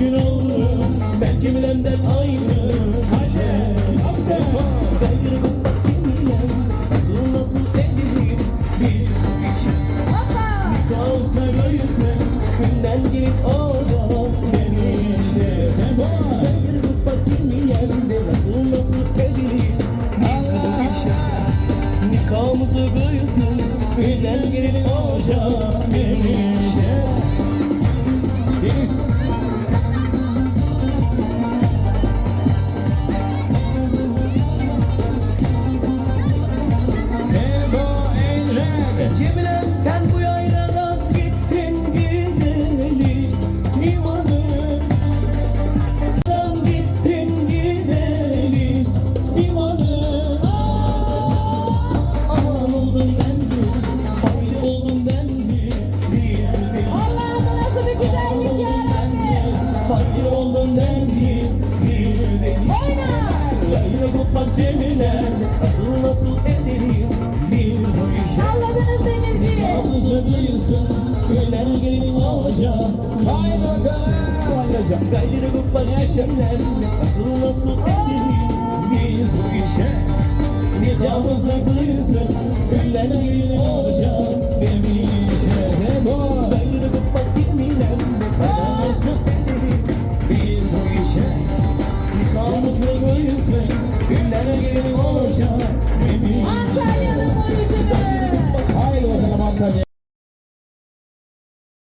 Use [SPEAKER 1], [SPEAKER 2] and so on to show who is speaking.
[SPEAKER 1] gün oldu. Ben cimlemden ayrı Haşer Ben yürüdüm dinlem Nasıl nasıl evliyim Biz Bir kaosa görürsen Günden gelip orada Nasıl nasıl
[SPEAKER 2] evliyim Biz Nikahımızı kıysın Günden gelip orada Beni
[SPEAKER 1] Cemilem sen bu yayladan gittin gideli. Limanı gittin gideli. Limanı Aman oldum ben mi, haydi oldum ben mi? Bir bir
[SPEAKER 3] Allah'ım nasıl bir güzellik
[SPEAKER 1] haydi oldum ben mi? Bir bir
[SPEAKER 3] Oyna.
[SPEAKER 1] Kopmak Cemilem nasıl nasıl biz
[SPEAKER 3] Salladınız
[SPEAKER 1] duysun Güller gelin olacak?
[SPEAKER 2] Haydi bakalım.
[SPEAKER 1] Olacak Gayrı kupa yaşamlar Nasıl nasıl edelim Biz bu işe Nikahımızı duysun Güller gelin olacak. Demişe